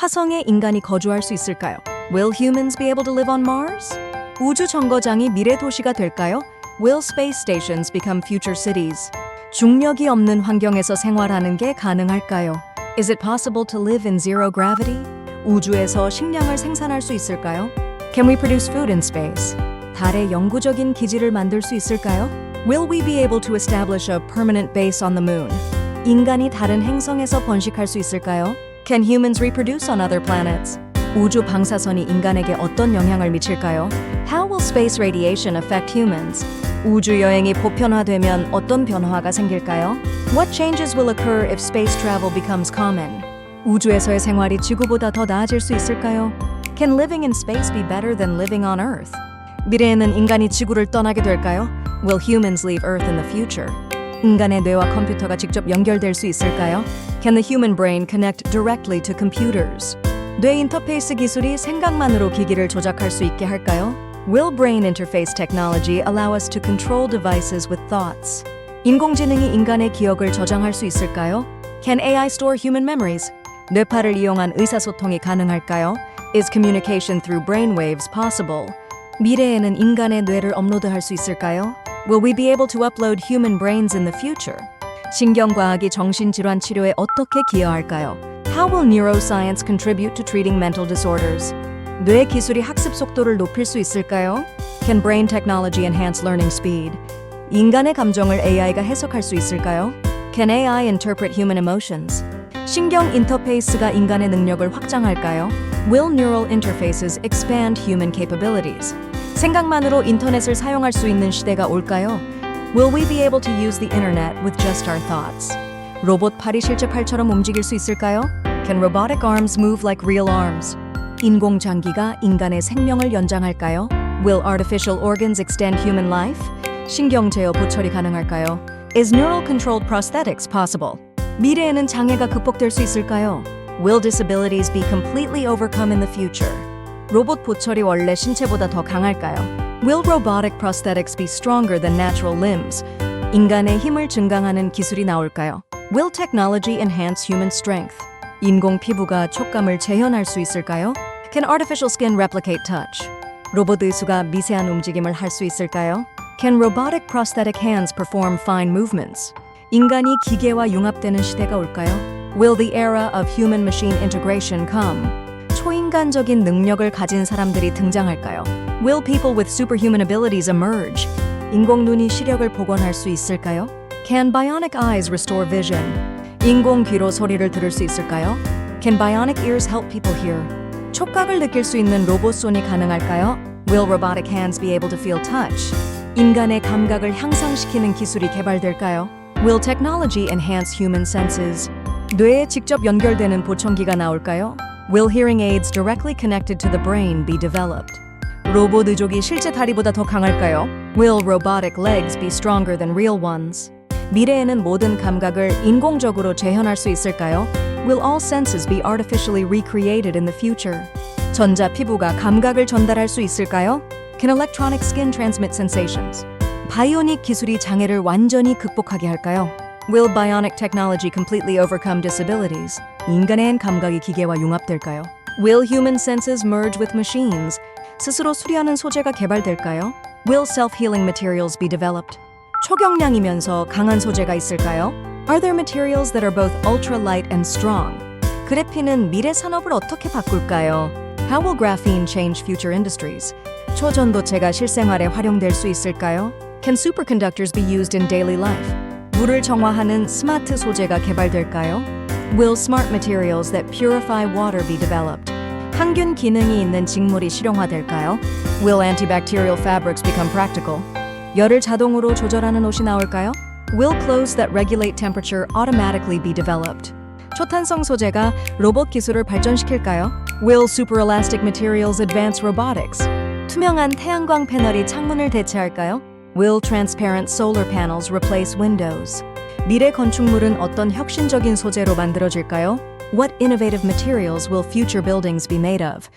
화성에 인간이 거주할 수 있을까요? Will humans be able to live on Mars? 우주 정거장이 미래 도시가 될까요? Will space stations become future cities? 중력이 없는 환경에서 생활하는 게 가능할까요? Is it possible to live in zero gravity? 우주에서 식량을 생산할 수 있을까요? Can we produce food in space? 달에 영구적인 기지를 만들 수 있을까요? Will we be able to establish a permanent base on the moon? 인간이 다른 행성에서 번식할 수 있을까요? Can humans reproduce on other planets? 우주 방사선이 인간에게 어떤 영향을 미칠까요? How will space radiation affect humans? 우주 여행이 보편화되면 어떤 변화가 생길까요? What changes will occur if space travel becomes common? 우주에서의 생활이 지구보다 더 나아질 수 있을까요? Can living in space be better than living on Earth? 미래에는 인간이 지구를 떠나게 될까요? Will humans leave Earth in the future? 인간의 뇌와 컴퓨터가 직접 연결될 수 있을까요? Can the human brain connect directly to computers? 뇌 인터페이스 기술이 생각만으로 기기를 조작할 수 있게 할까요? Will brain interface technology allow us to control devices with thoughts? 인공지능이 인간의 기억을 저장할 수 있을까요? Can AI store human memories? 뇌파를 이용한 의사소통이 가능할까요? Is communication through brainwaves possible? 미래에는 인간의 뇌를 업로드할 수 있을까요? Will we be able to upload human brains in the future? 신경과학이 정신질환 치료에 어떻게 기여할까요? How will neuroscience contribute to treating mental disorders? 뇌 기술이 학습 속도를 높일 수 있을까요? Can brain technology enhance learning speed? 인간의 감정을 AI가 해석할 수 있을까요? Can AI interpret human emotions? 신경 인터페이스가 인간의 능력을 확장할까요? Will neural interfaces expand human capabilities? 생각만으로 인터넷을 사용할 수 있는 시대가 올까요? Will we be able to use the internet with just our thoughts? 로봇 팔이 실제 팔처럼 움직일 수 있을까요? Can robotic arms move like real arms? 인공 장기가 인간의 생명을 연장할까요? Will artificial organs extend human life? 신경 제어 보철이 가능할까요? Is neural controlled prosthetics possible? 미래에는 장애가 극복될 수 있을까요? Will disabilities be completely overcome in the future? 로봇 보철이 원래 신체보다 더 강할까요? Will robotic prosthetics be stronger than natural limbs? 인간의 힘을 증강하는 기술이 나올까요? Will technology enhance human strength? 인공 피부가 촉감을 재현할 수 있을까요? Can artificial skin replicate touch? 로봇 의수가 미세한 움직임을 할 수 있을까요? Can robotic prosthetic hands perform fine movements? 인간이 기계와 융합되는 시대가 올까요? Will the era of human machine integration come? 초인간적인 능력을 가진 사람들이 등장할까요? Will people with superhuman abilities emerge? 인공 눈이 시력을 복원할 수 있을까요? Can bionic eyes restore vision? 인공 귀로 소리를 들을 수 있을까요? Can bionic ears help people hear? 촉각을 느낄 수 있는 로봇 손이 가능할까요? Will robotic hands be able to feel touch? 인간의 감각을 향상시키는 기술이 개발될까요? Will technology enhance human senses? 뇌에 직접 연결되는 보청기가 나올까요? Will hearing aids directly connected to the brain be developed? 로봇 의족이 실제 다리보다 더 강할까요? Will robotic legs be stronger than real ones? 미래에는 모든 감각을 인공적으로 재현할 수 있을까요? Will all senses be artificially recreated in the future? 전자 피부가 감각을 전달할 수 있을까요? Can electronic skin transmit sensations? 바이오닉 기술이 장애를 완전히 극복하게 할까요? Will bionic technology completely overcome disabilities? 인간의 감각이 기계와 융합될까요? Will human senses merge with machines? 스스로 수리하는 소재가 개발될까요? Will self-healing materials be developed? 초경량이면서 강한 소재가 있을까요? Are there materials that are both ultra light and strong? 그래핀은 미래 산업을 어떻게 바꿀까요? How will graphene change future industries? 초전도체가 실생활에 활용될 수 있을까요? Can superconductors be used in daily life? 물을 정화하는 스마트 소재가 개발될까요? Will smart materials that purify water be developed? 항균 기능이 있는 직물이 실용화될까요? Will antibacterial fabrics become practical? 열을 자동으로 조절하는 옷이 나올까요? Will clothes that regulate temperature automatically be developed? 초탄성 소재가 로봇 기술을 발전시킬까요? Will superelastic materials advance robotics? 투명한 태양광 패널이 창문을 대체할까요? Will transparent solar panels replace windows? 미래 건축물은 어떤 혁신적인 소재로 만들어질까요? What innovative materials will future buildings be made of?